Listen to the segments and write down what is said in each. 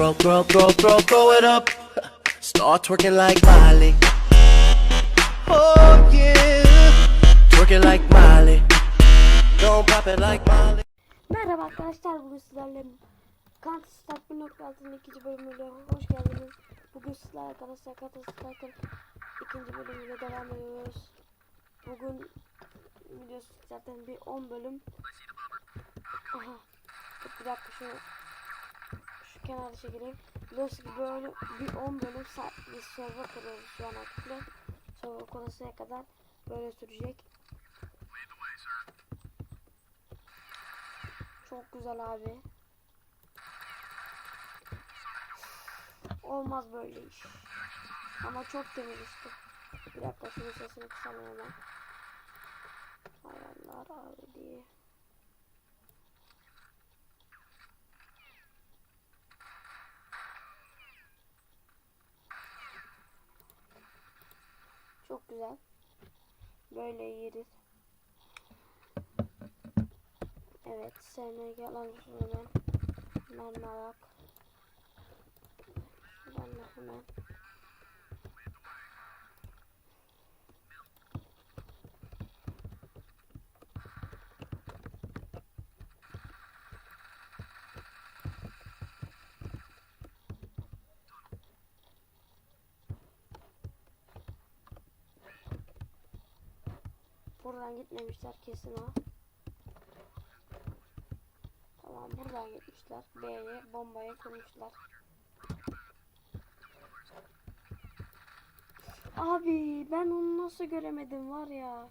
Throw, throw, throw, throw, throw it up. Start twerking like Miley. Oh yeah. Twerking like Miley. Don't pop it like Miley. Merhaba arkadaşlar bugün sizlerle Counter Strike 1.6'nın ikinci bölümüyle hoş geldiniz. Bugün sizlerle arkadaşlar Counter Strike'ın ikinci bölümüyle devam ediyoruz. Bugün biliyorsunuz zaten bir 10 bölüm. Aha. Bir dakika şu şu kenarda çekeyim. Biliyorsunuz ki böyle bir 10 bölüm bir server kuruyoruz şu an aktifle. Server kurasıya kadar böyle sürecek. Çok güzel abi. Olmaz böyle iş. Ama çok temiz işte. Bir dakika şunun sesini kısalım hemen. Ayarlar abi diye. Çok güzel. Böyle yeriz. Evet, SMG alalım hemen. Mermi alak. Ben hemen. Buradan gitmemişler kesin ha. Tamam buradan gitmişler. B'ye bombaya kurmuşlar. Abi ben onu nasıl göremedim var ya.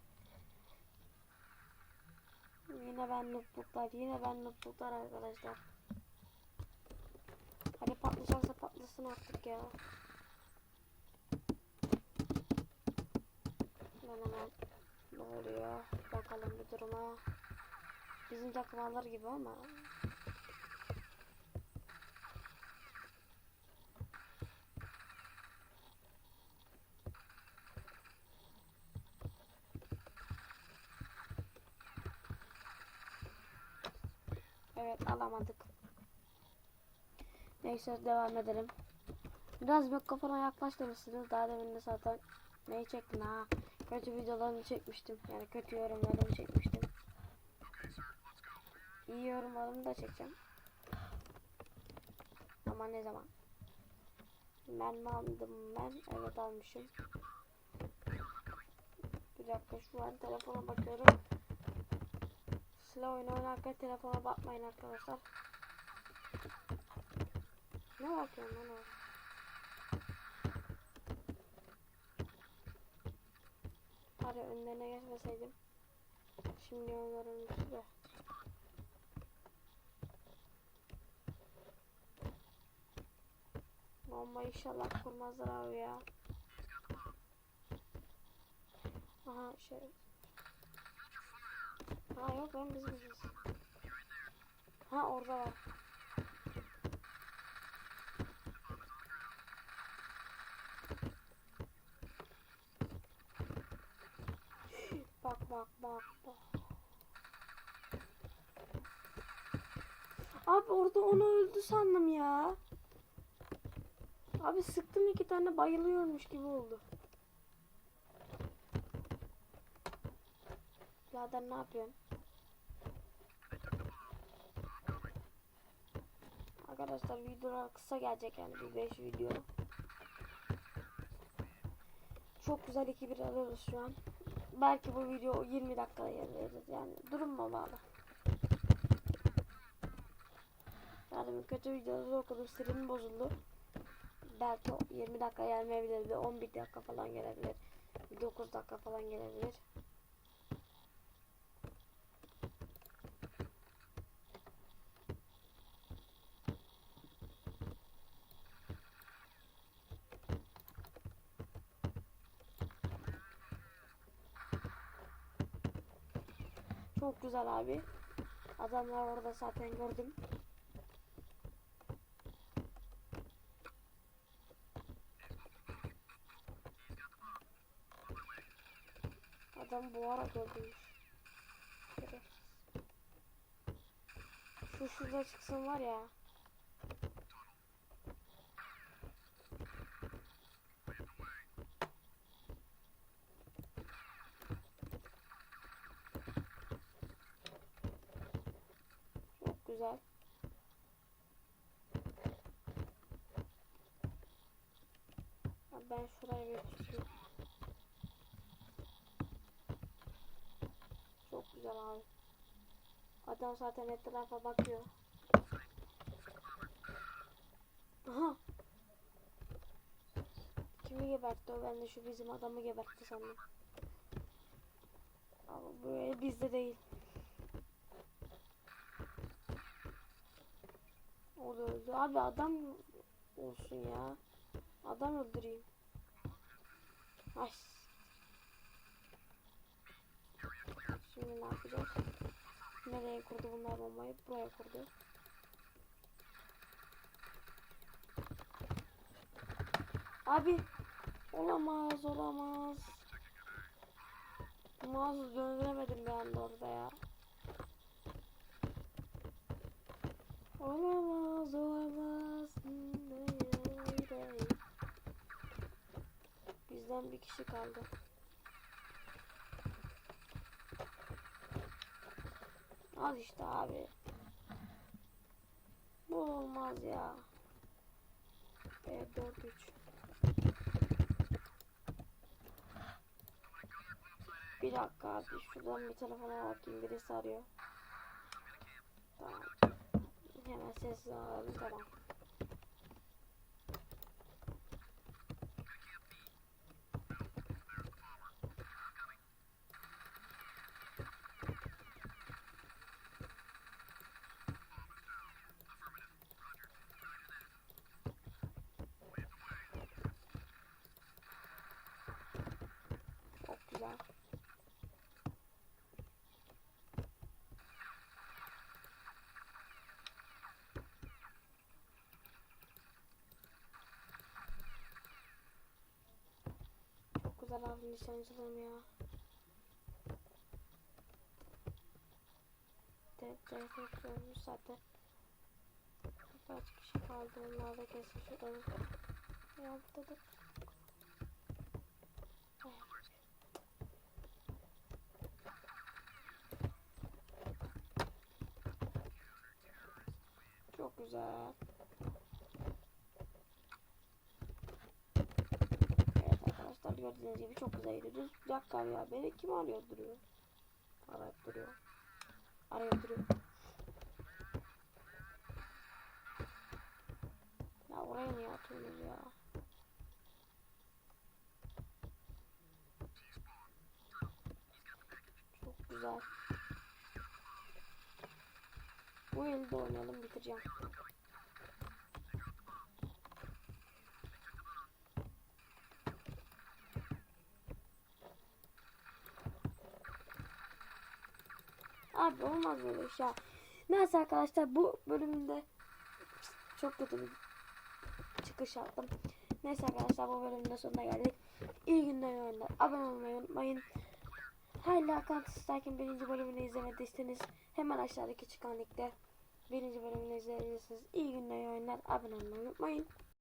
Yine ben noobluklar, yine ben noobluklar arkadaşlar. Hadi patlayacaksa patlasın artık ya. Ben hemen ne oluyor? Bakalım bir duruma. Bizim takım gibi ama. Evet alamadık. Neyse devam edelim. Biraz mikrofona yaklaş demişsiniz. Daha demin de zaten neyi çektim ha. Kötü videolarını çekmiştim. Yani kötü yorumlarını çekmiştim. İyi yorumlarımı da çekeceğim. Ama ne zaman? Ben mi aldım ben? Evet almışım. Bir dakika şu an telefona bakıyorum. Silah oyunu oynarken telefona bakmayın arkadaşlar. Ne bakıyorsun lan orada? Hadi önlerine geçmeseydim. Şimdi onların üstüne. Bomba inşallah kurmazlar abi ya. Aha şey. Ha yok lan biz biziz. Ha orada var. Bak bak bak bak. Abi orada onu öldü sandım ya. Abi sıktım iki tane bayılıyormuş gibi oldu. Birader ne yapıyorsun? Arkadaşlar videolar kısa gelecek yani bir 5 video. Çok güzel 2-1 alıyoruz şu an. Belki bu video 20 dakikada gelir yani durumma bağlı. Yani kötü videoları okudum sinirim bozuldu. Belki 20 dakika gelmeyebilir, bir 11 dakika falan gelebilir. Bir 9 dakika falan gelebilir. Çok güzel abi. Adamlar orada zaten gördüm. Adam boğarak öldürmüş. Şu şurada çıksın var ya. Güzel. Ben şuraya tutayım. Çok güzel abi. Adam zaten etrafa bakıyor. Aha. Kimi gebertti o? Ben de şu bizim adamı gebertti sandım. Ama böyle bizde değil. O öldü. Abi adam olsun ya. Adam öldüreyim. Ay. Şimdi ne yapacağız? Nereye kurdu bunlar bombayı? Buraya kurdu. Abi olamaz olamaz. Mouse'u döndüremedim bir anda orada ya. Olamaz olamaz. Bizden bir kişi kaldı. Al işte abi. Bu olmaz ya. E 4 3. Bir dakika abi şuradan bir telefona bakayım birisi arıyor. Hemen sessiz tamam. Abi nişancılığım ya. Olmuş zaten. Kaç kişi kaldı onlar da kesin şuradan. Ya burada da. Evet. Çok güzel. Evet arkadaşlar gördüğünüz gibi çok güzel gidiyoruz. Bir dakika ya beni kim arıyor duruyor? Arayıp duruyor. Arayıp duruyor. Ya oraya niye atıyorsunuz ya? Çok güzel. Bu elde oynayalım bitireceğim. Abi olmaz böyle ya. Neyse arkadaşlar bu bölümde çok kötü bir çıkış yaptım. Neyse arkadaşlar bu bölümün sonuna geldik. İyi günler iyi oyunlar. Abone olmayı unutmayın. Hala Counter Strike'ın birinci bölümünü izlemediyseniz hemen aşağıdaki çıkan linkte birinci bölümünü izleyebilirsiniz. İyi günler iyi oyunlar. Abone olmayı unutmayın.